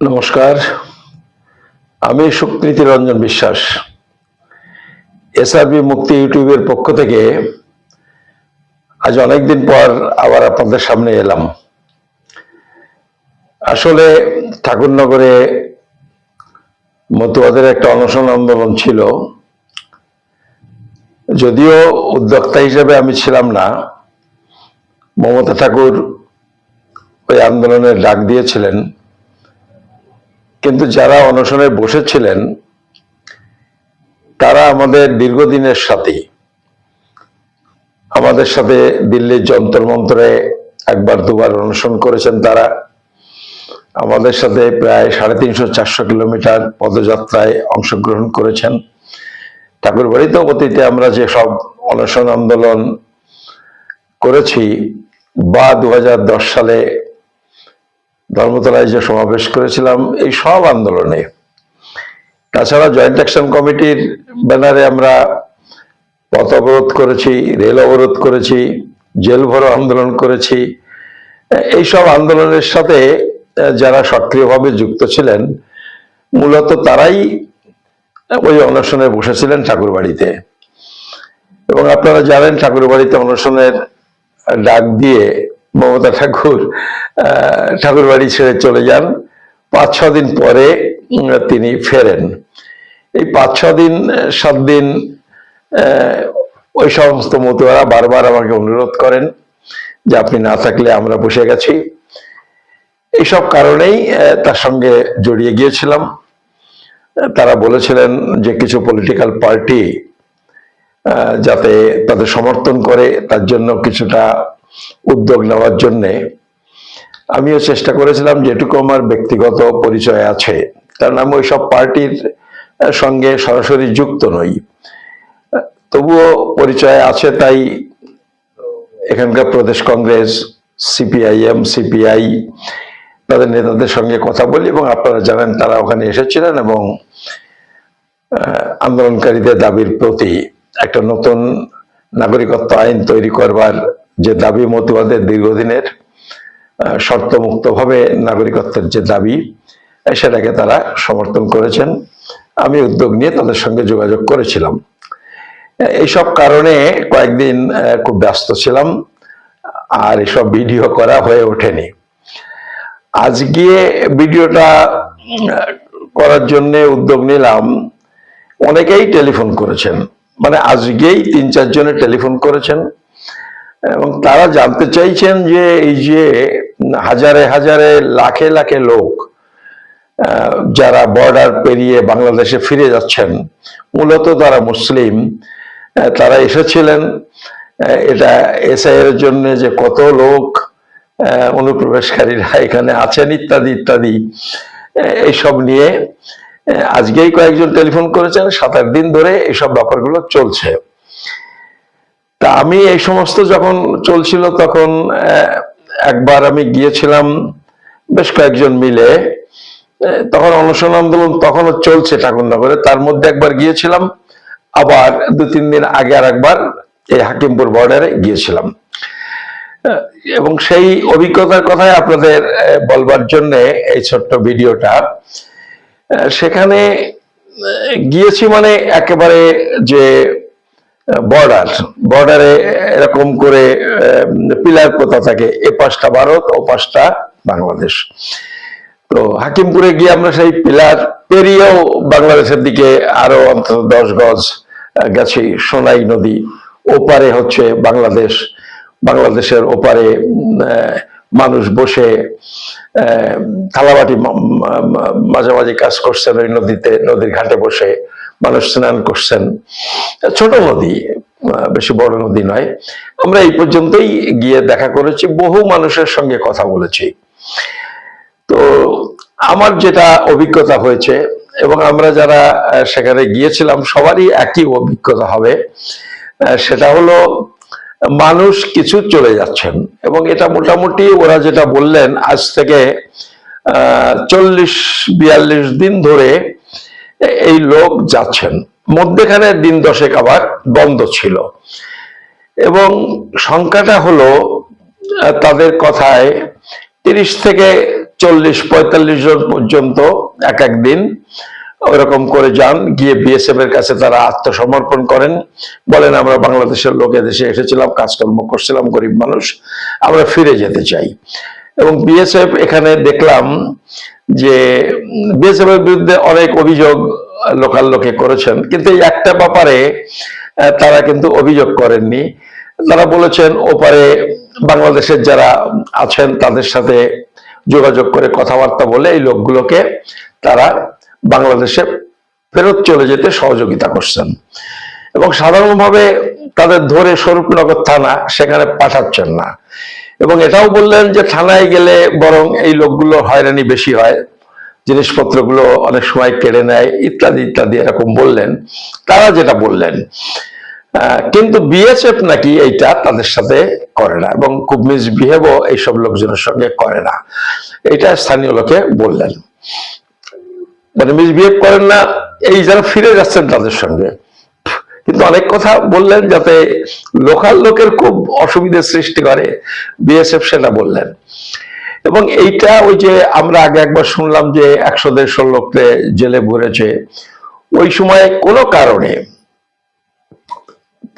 নমস্কার। আমি সুকৃতি রঞ্জন বিশ্বাস। এসআরবি মুক্তি ইউটিউবের পক্ষ থেকে আজ অনেকদিন পর আবার আপনাদের সামনে এলাম। আসলে ঠাকুরনগরে মতুয়াদের একটা অনশন আন্দোলন ছিল। যদিও উদ্যোক্তা হিসেবে আমি ছিলাম না, মমতা ঠাকুর ওই আন্দোলনের ডাক দিয়েছিলেন। কিন্তু যারা অনশনে বসেছিলেন, তারা আমাদের দীর্ঘদিনের সাথী। আমাদের সাথে দিল্লির যন্তর মন্ত্রে একবার দুবার অনশন করেছেন তারা। আমাদের সাথে প্রায় সাড়ে তিনশো চারশো কিলোমিটার পদযাত্রায় অংশগ্রহণ করেছেন। ঠাকুরবাড়িতে অতীতে আমরা যে সব অনশন আন্দোলন করেছি, বা দু হাজার দশ সালে ধর্মতলায় যে সমাবেশ করেছিলাম, এই সব আন্দোলনে। তাছাড়া জয়েন্ট অ্যাকশন কমিটির ব্যানারে আমরা পথ অবরোধ করেছি, রেল অবরোধ করেছি, জেল ভরো আন্দোলন করেছি। এই সব আন্দোলনের সাথে যারা সক্রিয়ভাবে যুক্ত ছিলেন, মূলত তারাই ওই অনশনে বসেছিলেন ঠাকুরবাড়িতে। এবং আপনারা জানেন, ঠাকুরবাড়িতে অনশনের ডাক দিয়ে মমতা ঠাকুর ঠাকুর বাড়ি ছেড়ে চলে যান। পাঁচ, ছ দিন পরে তিনি ফেরেন। এই পাঁচ, ছ দিন, সাত দিন ওই সমস্ত মতুয়ারা বারবার আমাকে অনুরোধ করেন যে আপনি না থাকলে আমরা বসে গেছি। এইসব কারণেই তার সঙ্গে জড়িয়ে গিয়েছিলাম। তারা বলেছিলেন যে কিছু পলিটিক্যাল পার্টি যাতে তাদের সমর্থন করে, তার জন্য কিছুটা উদ্যোগ নেওয়ার জন্যে আমিও চেষ্টা করেছিলাম যেটুকু আমার ব্যক্তিগত পরিচয় আছে। কারণ আমি ওইসব পার্টির সঙ্গে সরাসরি যুক্ত নই। তবুও পরিচয় আছে তাই এখানকার প্রদেশ কংগ্রেস, সিপিআইএম, সিপিআই তাদের নেতাদের সঙ্গে কথা বলি এবং আপনারা জানেন তারা ওখানে এসেছিলেন এবং আন্দোলনকারীদের দাবির প্রতি একটা নতুন নাগরিকত্ব আইন তৈরি করবার যে দাবি মতুয়াদের দীর্ঘদিনের শর্তমুক্তভাবে নাগরিকত্বের যে দাবি সেটাকে তারা সমর্থন করেছেন। আমি উদ্যোগ নিয়ে তাদের সঙ্গে যোগাযোগ করেছিলাম। এইসব কারণে কয়েকদিন খুব ব্যস্ত ছিলাম, আর এসব ভিডিও করা হয়ে ওঠেনি। আজকে ভিডিওটা করার জন্য উদ্যোগ নিলাম, অনেকেই টেলিফোন করেছেন। মানে আজকেই তিন চারজনে টেলিফোন করেছেন। এবং তারা জানতে চাইছেন যে এই যে হাজারে হাজারে লাখে লাখে লোক যারা বর্ডার পেরিয়ে বাংলাদেশে ফিরে যাচ্ছেন, মূলত তারা মুসলিম তারা এসেছিলেন এটা এসআই এর জন্য যে কত লোক অনুপ্রবেশকারীরা এখানে আছেন ইত্যাদি ইত্যাদি এইসব নিয়ে আজকেই কয়েকজন টেলিফোন করেছেন, সাত আট দিন ধরে এইসব ব্যাপারগুলো চলছে। তা আমি এই সমস্ত যখন চলছিল তখন একবার আমি গিয়েছিলাম বেশ কয়েকজন মিলে তখন অনশন আন্দোলন তখনও চলছে ঠাকুরনগরে। তার মধ্যে একবার গিয়েছিলাম, আবার দু তিন দিন আগে আর একবার এই হাকিমপুর বর্ডারে গিয়েছিলাম। এবং সেই অভিজ্ঞতার কথাই আপনাদের বলবার জন্য এই ছোট্ট ভিডিওটা। সেখানে গিয়েছি মানে একেবারে যে বর্ডার বর্ডারে এরকম করে পিলার পোতা থাকে? এ পাশটা ভারত, ও পাশটা বাংলাদেশ। তো হাকিমপুরে গিয়ে আমরা সেই পিলার পেরিয়েও বাংলাদেশের দিকে আরও অন্তত দশ গজ গেছি। সোনাই নদী ওপারে হচ্ছে বাংলাদেশ। বাংলাদেশের ওপারে মানুষ বসে থালাবাটি মাঝামাঝি কাজ করছেন ওই নদীতে, নদীর ঘাটে বসে। মানুষ স্নান করছেন। ছোট নদী, বেশি বড় নদী নয়। আমরা এই পর্যন্তই গিয়ে দেখা করেছি, বহু মানুষের সঙ্গে কথা বলেছি। তো আমার যেটা অভিজ্ঞতা হয়েছে, এবং আমরা যারা সেখানে গিয়েছিলাম, সবারই একই অভিজ্ঞতা হবে। সেটা হলো, মানুষ কিছু চলে যাচ্ছেন, এবং এটা মোটামুটি ওরা যেটা বললেন, আজ থেকে চল্লিশ, বিয়াল্লিশ দিন ধরে এই লোক যাচ্ছেন। মধ্যেখানে দিন দশেক আবার বন্ধ ছিল। এবং সংখ্যাটা হলো তাদের কথায় তিরিশ থেকে চল্লিশ, পঁয়তাল্লিশ জন পর্যন্ত এক এক দিন ওরকম করে যান। গিয়ে বিএসএফ এর কাছে তারা আত্মসমর্পণ করেন। বলেন, আমরা বাংলাদেশের লোক, এদেশে এসেছিলাম, কাজকর্ম করছিলাম, গরিব মানুষ, আমরা ফিরে যেতে চাই। এবং বিএসএফ এখানে দেখলাম যে বিএসএফ এর বিরুদ্ধে অনেক অভিযোগ লোকাল লোকে করেছেন। কিন্তু এই একটা ব্যাপারে তারা কিন্তু অভিযোগ করেননি। তারা বলেছেন, ওপারে বাংলাদেশের যারা আছেন, তাদের সাথে যোগাযোগ করে কথাবার্তা বলে এই লোকগুলোকে তারা বাংলাদেশে ফেরত চলে যেতে সহযোগিতা করছেন। এবং সাধারণভাবে তাদের ধরে স্বরূপনগর থানা, সেখানে পাঠাচ্ছেন না। এবং এটাও বললেন যে থানায় গেলে বরং এই লোকগুলো হয়রানি বেশি হয়, জিনিসপত্রগুলো অনেক সময় কেড়ে নেয়, ইত্যাদি ইত্যাদি এরকম বললেন। তারা যেটা বললেন কিন্তু বিএসএফ নাকি এইটা তাদের সাথে করে না এবং খুব মিসবিহেভও এইসব লোকজনের সঙ্গে করে না। এটা স্থানীয় লোকে বললেন। মানে মিসবিহেভ করেন না, এই যারা ফিরে যাচ্ছেন তাদের সঙ্গে। কিন্তু অনেক কথা বললেন যাতে লোকাল লোকের খুব অসুবিধার সৃষ্টি করে, বিএসএফ সেটা বললেন। এবং এইটা ওই যে আমরা আগে একবার শুনলাম যে একশো দেড়শো লোককে জেলে ভরেছে, ওই সময় কোনো কারণে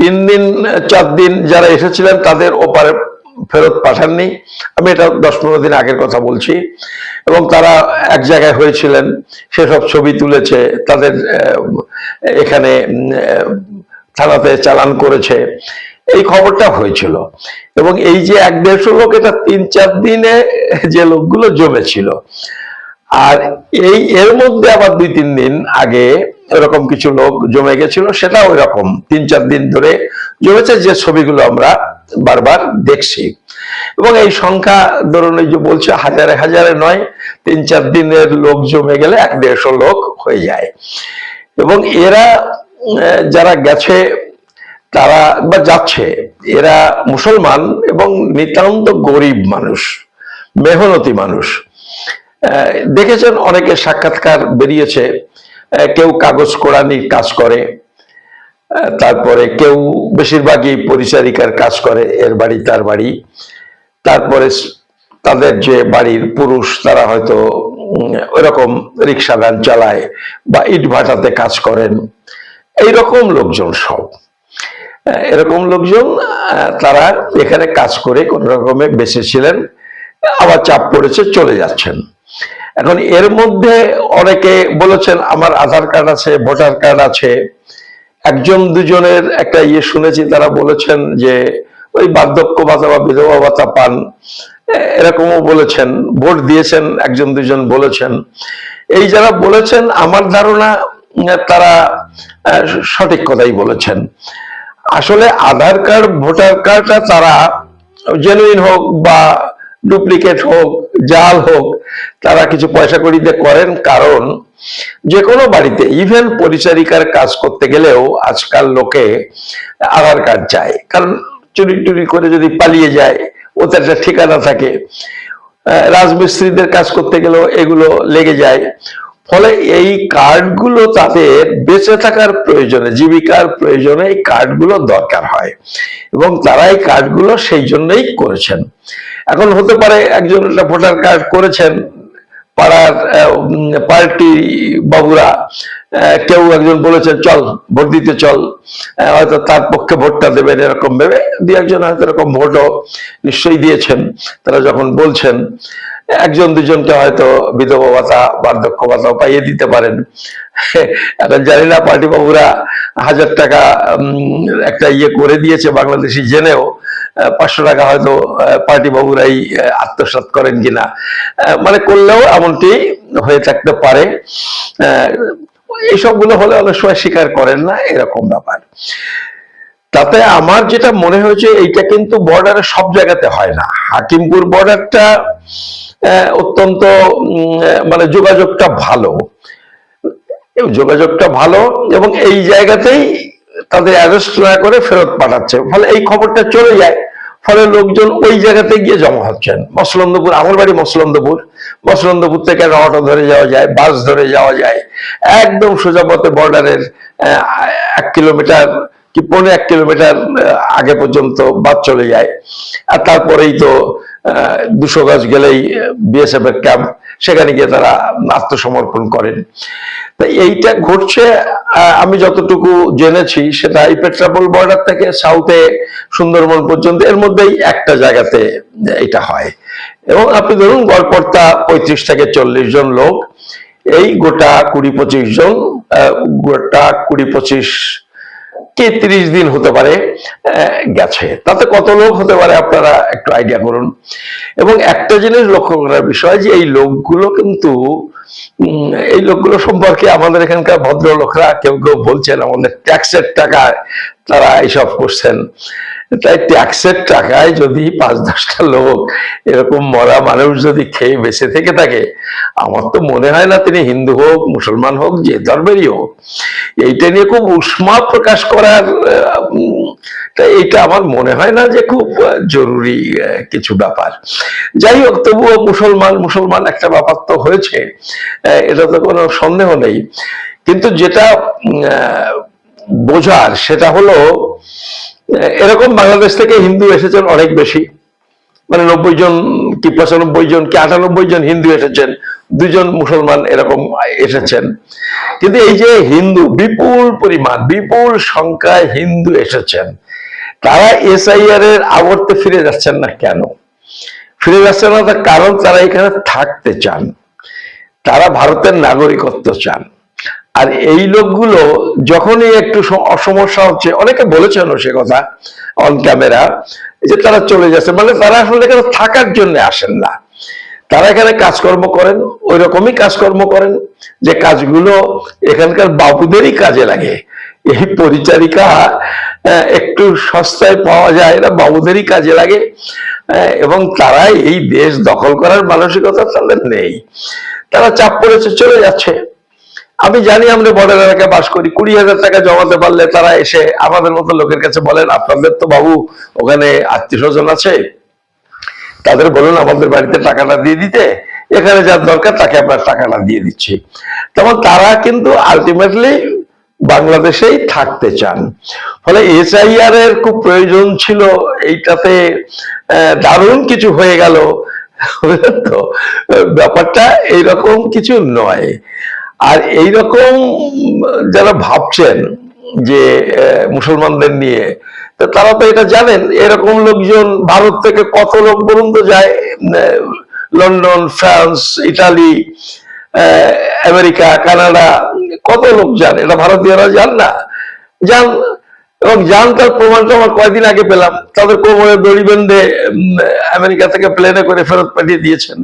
তিন দিন, চার দিন যারা এসেছিলেন তাদের ওপারে ফেরত পাঠাননি। আমি এটা দশ পনেরো দিন আগের কথা বলছি। এবং তারা এক জায়গায় হয়েছিলেন, সেসব ছবি তুলেছে, তাদের এখানে থানাতে চালান করেছে। এই খবরটা হয়েছিল। এবং এই যে এক দেড়শো লোক, এটা তিন চার দিনে যে লোকগুলো জমেছিল। আর এই, এর মধ্যে আবার দুই, তিন দিন আগে এরকম কিছু লোক জমে গেছিল সেটা ওই রকম তিন, চার দিন ধরে জমেছে, যে ছবিগুলো আমরা বারবার দেখছি। এবং এই সংখ্যা ধরুন, এই যে বলছে, হাজারে হাজারে নয়, তিন, চার দিনের লোক জমে গেলে এক দেড়শো লোক হয়ে যায়। এবং এরা যারা গেছে, তারা বা যাচ্ছে, এরা মুসলমান এবং নিতান্ত গরিব মানুষ, মেহনতি মানুষ। দেখেছেন অনেকে সাক্ষাৎকার বেরিয়েছে কেউ কাগজ কোড়ানির কাজ করে তারপরে কেউ বেশিরভাগই পরিচারিকার কাজ করে, এর বাড়ি তার বাড়ি। তারপরে তাদের যে বাড়ির পুরুষ, তারা হয়তো ওইরকম রিক্সা ভ্যান চালায় বা ইট ভাটাতে কাজ করেন। এইরকম লোকজন সব। এরকম লোকজন, তারা এখানে কাজ করে, কোন রকমে বেঁচেছিলেন, আবার চাপ পড়েছে, চলে যাচ্ছেন। এখন এর মধ্যে অনেকে বলেছেন, আমার আধার কার্ড আছে, ভোটার কার্ড আছে। একজন দুজনের একটা ইয়ে শুনেছি, তারা বলেছেন যে, ওই বার্ধক্য ভাতা বা বিধবা ভাতা পান। এরকমও বলেছেন, ভোট দিয়েছেন, একজন দুজন বলেছেন। এই যারা বলেছেন, আমার ধারণা তারা সঠিক কথাই বলেছেন। আসলে আধার কার্ড, ভোটার কার্ডটা তারা জেনুইন হোক বা ডুপ্লিকেট হোক, জাল হোক, তারা কিছু পয়সা কড়িতে করেন কারণ যে কোনো বাড়িতে ইভেন পরিচারিকার কাজ করতে গেলেও আজকাল লোকে আধার কার্ড চায়। কারণ চুরি টুরি করে যদি পালিয়ে যায়, ওতে একটা ঠিকানা থাকে। রাজমিস্ত্রিদের কাজ করতে গেলেও এগুলো লেগে যায়। ফলে এই কার্ডগুলো তাদের বেঁচে থাকার প্রয়োজনে, জীবিকার প্রয়োজনে এই কার্ডগুলো দরকার হয় এবং তারা এই কার্ডগুলো সেই জন্যই করেছেন। এখন হতে পারে একজন একটা ভোটার কার্ড করেছেন, পাড়ার পার্টি বাবুরা কেউ একজন বলেছেন চল, ভোট দিতে চল। হয়তো তার পক্ষে ভোটটা দেবেন এরকম ভেবে দু একজন হয়তো এরকম ভোটও নিশ্চয়ই দিয়েছেন। তারা যখন বলছেন একজন দুজনকে হয়তো বিধবা ভাতা বার্ধক্য ভাতাও পাইয়ে দিতে পারেন। এখন জানি না পার্টি বাবুরা হাজার টাকা একটা ইয়ে করে দিয়েছে বাংলাদেশি জেনেও পাঁচশো টাকা হয়তো পার্টি বাবুরাই আহ, আত্মসাৎ করেন কিনা। মানে করলেও এমনটি হয়ে থাকতে পারে। এইসবগুলো হলে অনেক সময় স্বীকার করেন না এরকম ব্যাপার। তাতে আমার যেটা মনে হয়েছে এইটা কিন্তু বর্ডারে সব জায়গাতে হয় না। হাকিমপুর বর্ডারটা অত্যন্ত মানে যোগাযোগটা ভালো। যোগাযোগটা ভালো এবং এই জায়গাতেই তাদের অ্যারেস্ট না করে ফেরত পাঠাচ্ছে। ফলে এই খবরটা চলে যায়। ফলে লোকজন ওই জায়গাতে গিয়ে জমা হচ্ছেন। মসলন্দপুর, আমার বাড়ি মসলন্দপুর। মসলন্দপুর থেকে অটো ধরে যাওয়া যায়, বাস ধরে যাওয়া যায়। একদম সোজাপথে বর্ডারের এক কিলোমিটার কি পৌনে এক কিলোমিটার আগে পর্যন্ত বাস চলে যায়। আর তারপরেই তো দুশো গজ গেলেই বিএসএফ এর ক্যাম্প সেখানে গিয়ে তারা আত্মসমর্পণ করেন। তা এইটা ঘটছে আমি যতটুকু জেনেছি, সেটা এই পেট্রাপোল বর্ডার থেকে সাউথে সুন্দরবন পর্যন্ত, এর মধ্যেই একটা জায়গাতে এটা হয়। এবং আপনি ধরুন, গড়পড়তা পঁয়ত্রিশ থেকে চল্লিশ জন লোক, এই গোটা কুড়ি পঁচিশ জন গোটা কুড়ি পঁচিশ কে তিরিশ দিন হতে পারে গেছে। তাতে কত লোক হতে পারে আপনারা একটু আইডিয়া করুন। এবং একটা জিনিস লক্ষ্য করার বিষয় যে এই লোকগুলো কিন্তু এই লোকগুলো সম্পর্কে আমাদের এখানকার ভদ্রলোকরা কেউ কেউ বলছেন, আমাদের ট্যাক্সের টাকায় তারা এইসব করছেন। তাই ট্যাক্সের টাকায় যদি পাঁচ দশটা লোক এরকম মরা মানুষ যদি খেয়ে বেঁচে থেকে থাকে, আমার তো মনে হয় না তিনি হিন্দু হোক, মুসলমান হোক, যে ধর্মেরই হোক। এইটা নিয়ে খুব উষ্মা প্রকাশ করার এইটা আমার মনে হয় না যে খুব জরুরি কিছু ব্যাপার। যাই হোক, তবুও মুসলমান মুসলমান একটা ব্যাপার তো হয়েছে এটা তো কোনো সন্দেহ নেই। কিন্তু যেটা বোঝার সেটা হলো এরকম বাংলাদেশ থেকে হিন্দু এসেছেন অনেক বেশি। মানে নব্বই জন কি পঁচানব্বই জন কি আটানব্বই জন হিন্দু এসেছেন, দুজন মুসলমান এরকম এসেছেন। কিন্তু এই যে হিন্দু, বিপুল পরিমাণ, বিপুল সংখ্যায় হিন্দু এসেছেন, তারা এসআইআর এর আবর্তে ফিরে যাচ্ছেন না কেন? ফিরে যাচ্ছেন না তার কারণ তারা এখানে থাকতে চান, তারা ভারতের নাগরিকত্ব চান। আর এই লোকগুলো যখনই একটু সম- সমস্যা হচ্ছে, অনেকে বলেছেন সে কথা অন ক্যামেরা যে তারা চলে যাচ্ছে মানে তারা আসলে এখানে থাকার জন্য আসেন না। তারা এখানে কাজকর্ম করেন ওই রকমই কাজকর্ম করেন, যে কাজগুলো এখানকার বাবুদেরই কাজে লাগে। এই পরিচারিকা একটু সস্তায় পাওয়া যায় না বাবুদেরই কাজে লাগে এবং তারাই এই দেশ দখল করার মানসিকতা তাদের নেই। তারা চাপ পড়েছে, চলে যাচ্ছে। আমি জানি আমরা বর্ডার এলাকায় বাস করি, কুড়ি হাজার টাকা জমাতে পারলে তারা এসে আমাদের মতো লোকের কাছে বলেন, আপনাদের তো বাবু ওখানে আত্মীয় স্বজন আছে, তাদের বলুন আমাদের বাড়িতে টাকাটা দিয়ে দিতে, এখানে যার দরকার তাকে আপনার টাকাটা দিয়ে দিচ্ছি। তেমন তারা কিন্তু আলটিমেটলি বাংলাদেশেই থাকতে চান। ফলে এসআইআর এর খুব প্রয়োজন ছিল, এইটাতে দারুণ কিছু হয়ে গেল। তো, ব্যাপারটা এইরকম কিছু নয়। আর এইরকম যারা ভাবছেন যে মুসলমানদের নিয়ে তারা তো এটা জানেন, এরকম লোকজন ভারত থেকে কত লোক বলুন তো যায় London, France, Italy America, Canada, কত লোক যান, এটা ভারতীয়রা যান না, যান, এবং যান তার প্রমাণটা আমার কয়েকদিন আগে পেলাম, তাদের কোমরে দড়ি বেঁধে আমেরিকা থেকে প্লেনে করে ফেরত পাঠিয়ে দিয়েছেন।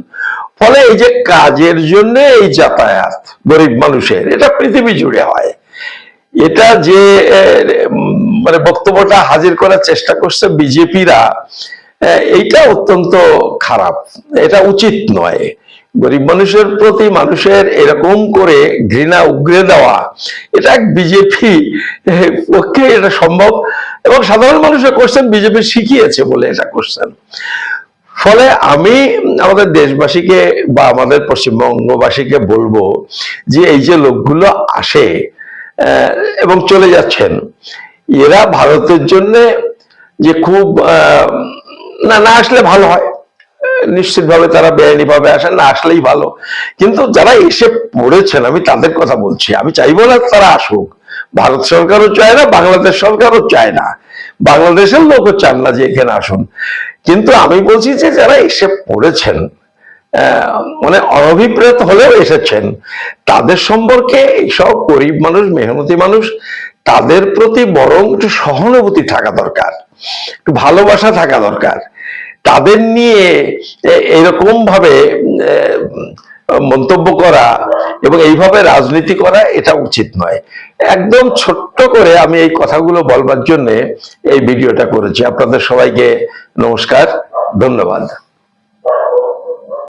ফলে এই যে কাজের জন্য এই যাতায়াত গরিব মানুষের, এটা পৃথিবী জুড়ে হয়। এটা যে মানে বক্তব্যটা হাজির করার চেষ্টা করছে বিজেপিরা এইটা অত্যন্ত খারাপ। এটা উচিত নয়। গরিব মানুষের প্রতি মানুষের এরকম করে ঘৃণা উগরে দেওয়া, এটা এক বিজেপি পক্ষে এটা সম্ভব। এবং সাধারণ মানুষের করছেন, বিজেপি শিখিয়েছে বলে এটা করছেন। ফলে আমি আমাদের দেশবাসীকে বা আমাদের পশ্চিমবঙ্গবাসীকে বলব যে এই যে লোকগুলো আসে এবং চলে যাচ্ছেন, এরা ভারতের জন্য যে খুব না না আসলে ভালো হয়। নিশ্চিতভাবে তারা বেআইনি ভাবে আসেন, না আসলেই ভালো। কিন্তু যারা এসে পড়েছেন, আমি তাদের কথা বলছি। আমি চাইব না তারা আসুক। ভারত সরকারও চায় না, বাংলাদেশ সরকারও চায় না। বাংলাদেশের লোকও চান না যে এখানে আসুন। কিন্তু আমি বলছি যে যারা এসে পড়েছেন মানে অনভিপ্রেত হলেও এসেছেন, তাদের সম্পর্কে এইসব গরিব মানুষ, মেহনতি মানুষ, তাদের প্রতি বরং একটু সহানুভূতি থাকা দরকার, একটু ভালোবাসা থাকা দরকার। তাদের নিয়ে এরকম ভাবে মন্তব্য করা এবং এইভাবে রাজনীতি করা এটা উচিত নয়। একদম ছোট্ট করে আমি এই কথাগুলো বলবার জন্য এই ভিডিওটা করেছি। আপনাদের সবাইকে নমস্কার, ধন্যবাদ।